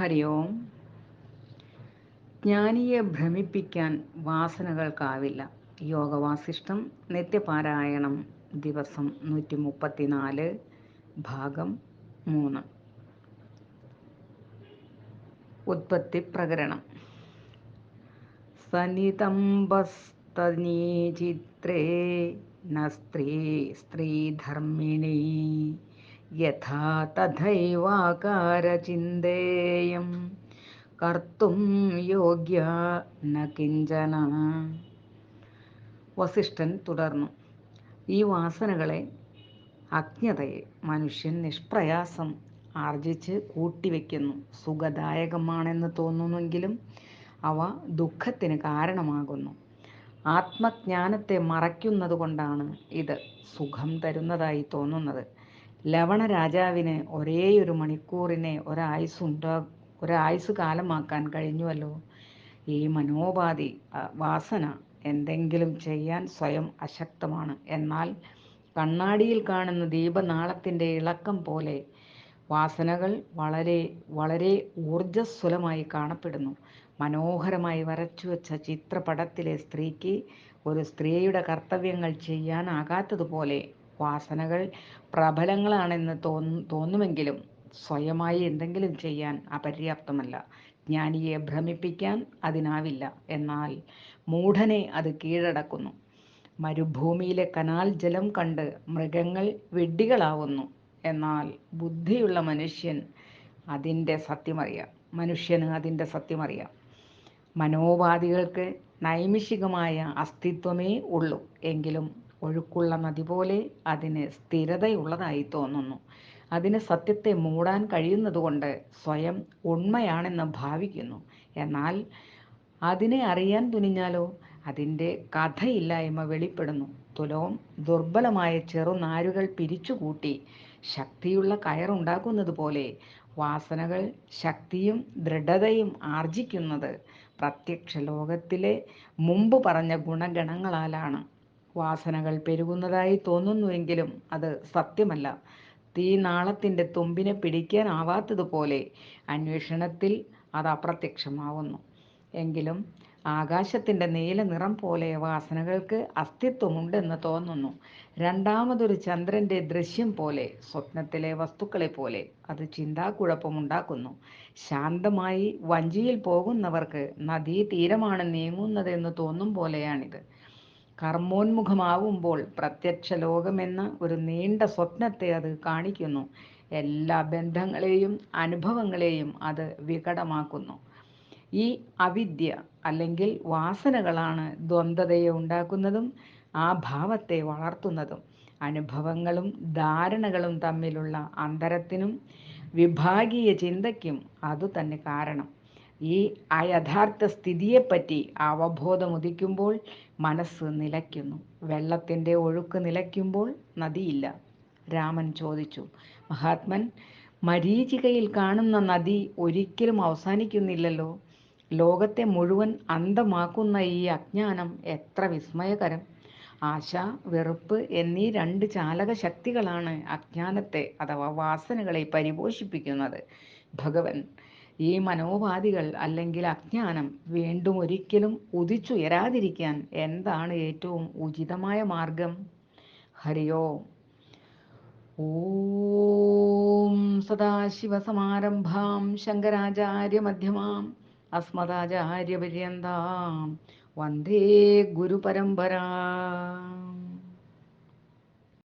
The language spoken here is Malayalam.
ഹരി ഓം ജ്ഞാനിയെ ഭ്രമിപ്പിക്കാൻ വാസനകൾക്കാവില്ല. യോഗവാസിഷ്ടം നിത്യപാരായണം ദിവസം നൂറ്റി മുപ്പത്തിനാല് ഭാഗം മൂന്ന്. ഉത്പത്തി പ്രകരണം. സനിതംബസ്തനീചിത്രേ ന സ്ത്രീ യഥാ തഥൈവാകാരചിന്തേയം. കർത്തും യോഗ്യ ന കിഞ്ചന. വസിഷ്ഠൻ തുടർന്നു. ഈ വാസനകളെ അജ്ഞതയെ മനുഷ്യൻ നിഷ്പ്രയാസം ആർജിച്ച് കൂട്ടിവെക്കുന്നു. സുഖദായകമാണെന്ന് തോന്നുന്നെങ്കിലും അവ ദുഃഖത്തിന് കാരണമാകുന്നു. ആത്മജ്ഞാനത്തെ മറയ്ക്കുന്നത് കൊണ്ടാണ് ഇത് സുഖം തരുന്നതായി തോന്നുന്നത്. ലവണ രാജാവിന് ഒരേയൊരു മണിക്കൂറിനെ ഒരായുസ് ഉണ്ടാ ഒരായുസ് കാലമാക്കാൻ കഴിഞ്ഞുവല്ലോ. ഈ മനോപാധി വാസന എന്തെങ്കിലും ചെയ്യാൻ സ്വയം അശക്തമാണ്. എന്നാൽ കണ്ണാടിയിൽ കാണുന്ന ദീപനാളത്തിന്റെ ഇളക്കം പോലെ വാസനകൾ വളരെ വളരെ ഊർജസ്വലമായി കാണപ്പെടുന്നു. മനോഹരമായി വരച്ചുവെച്ച ചിത്രപടത്തിലെ സ്ത്രീക്ക് ഒരു സ്ത്രീയുടെ കർത്തവ്യങ്ങൾ ചെയ്യാനാകാത്തതുപോലെ വാസനകൾ പ്രബലങ്ങളാണെന്ന് തോന്നു തോന്നുമെങ്കിലും സ്വയമായി എന്തെങ്കിലും ചെയ്യാൻ അപര്യാപ്തമല്ല. ജ്ഞാനിയെ ഭ്രമിപ്പിക്കാൻ അതിനാവില്ല. എന്നാൽ മൂഢനെ അത് കീഴടക്കുന്നു. മരുഭൂമിയിലെ കനാൽ ജലം കണ്ട് മൃഗങ്ങൾ വെഡ്ഡികളാവുന്നു എന്നാൽ ബുദ്ധിയുള്ള മനുഷ്യൻ അതിന്റെ സത്യമറിയാം. മനുഷ്യന് അതിന്റെ സത്യമറിയാം. മനോവാദികൾക്ക് നൈമിഷികമായ അസ്തിത്വമേ ഉള്ളൂ. എങ്കിലും ഒഴുക്കുള്ള നദി പോലെ അതിന് സ്ഥിരതയുള്ളതായി തോന്നുന്നു. അതിന് സത്യത്തെ മൂടാൻ കഴിയുന്നതുകൊണ്ട് സ്വയം ഉണ്മയാണെന്ന് ഭാവിക്കുന്നു. എന്നാൽ അതിനെ അറിയാൻ തുനിഞ്ഞാലോ? അതിന്റെ കഥയില്ലായ്മ വെളിപ്പെടുന്നു. തുലവും ദുർബലമായ ചെറുനാരുകൾ പിരിച്ചുകൂട്ടി ശക്തിയുള്ള കയറുണ്ടാക്കുന്നത് പോലെ വാസനകൾ ശക്തിയും ദൃഢതയും ആർജിക്കുന്നത് പ്രത്യക്ഷ ലോകത്തിലെ മുമ്പ് പറഞ്ഞ ഗുണഗണങ്ങളാലാണ്. വാസനകൾ പെരുകുന്നതായി തോന്നുന്നുവെങ്കിലും അത് സത്യമല്ല. തീ നാളത്തിന്റെ തുമ്പിനെ പിടിക്കാനാവാത്തതുപോലെ അന്വേഷണത്തിൽ അത് അപ്രത്യക്ഷമാവുന്നു. എങ്കിലും ആകാശത്തിന്റെ നീല നിറം പോലെ വാസനകൾക്ക് അസ്തിത്വമുണ്ടെന്ന് തോന്നുന്നു. രണ്ടാമതൊരു ചന്ദ്രന്റെ ദൃശ്യം പോലെ സ്വപ്നത്തിലെ വസ്തുക്കളെ പോലെ അത് ചിന്താക്കുഴപ്പമുണ്ടാക്കുന്നു. ശാന്തമായി വഞ്ചിയിൽ പോകുന്നവർക്ക് നദീ തീരമാണ് നീങ്ങുന്നതെന്ന് തോന്നും പോലെയാണിത്. കർമ്മോന്മുഖമാവുമ്പോൾ പ്രത്യക്ഷ ലോകമെന്ന ഒരു നീണ്ട സ്വപ്നത്തെ അത് കാണിക്കുന്നു. എല്ലാ ബന്ധങ്ങളെയും അനുഭവങ്ങളെയും അത് വികടമാക്കുന്നു. ഈ അവിദ്യ അല്ലെങ്കിൽ വാസനകളാണ് ദ്വന്ദ്വതയെ ഉണ്ടാക്കുന്നതും ആ ഭാവത്തെ വളർത്തുന്നതും. അനുഭവങ്ങളും ധാരണകളും തമ്മിലുള്ള അന്തരത്തിനും വിഭാഗീയ ചിന്തയ്ക്കും അതുതന്നെ കാരണം. ഈ അയഥാർത്ഥ സ്ഥിതിയെപ്പറ്റി അവബോധം ഉദിക്കുമ്പോൾ മനസ്സ് നിലയ്ക്കുന്നു. വെള്ളത്തിന്റെ ഒഴുക്ക് നിലയ്ക്കുമ്പോൾ നദിയില്ല. രാമൻ ചോദിച്ചു. മഹാത്മൻ മരീചികയിൽ കാണുന്ന നദി ഒരിക്കലും അവസാനിക്കുന്നില്ലല്ലോ. ലോകത്തെ മുഴുവൻ അന്തമാക്കുന്ന ഈ അജ്ഞാനം എത്ര വിസ്മയകരം. ആശ വെറുപ്പ് എന്നീ രണ്ട് ചാലക ശക്തികളാണ് അജ്ഞാനത്തെ അഥവാ വാസനകളെ പരിപോഷിപ്പിക്കുന്നത്. ഭഗവൻ ഈ മനോപാധികൾ അല്ലെങ്കിൽ അജ്ഞാനം വീണ്ടും ഒരിക്കലും ഉദിച്ചുയരാതിരിക്കാൻ എന്താണ് ഏറ്റവും ഉചിതമായ മാർഗം? ഹരിയോ. ഓം സദാശിവസമാരംഭാം ശങ്കരാചാര്യമധ്യമാം അസ്മദാചാര്യപര്യന്താം വന്ദേ ഗുരുപരമ്പരാ.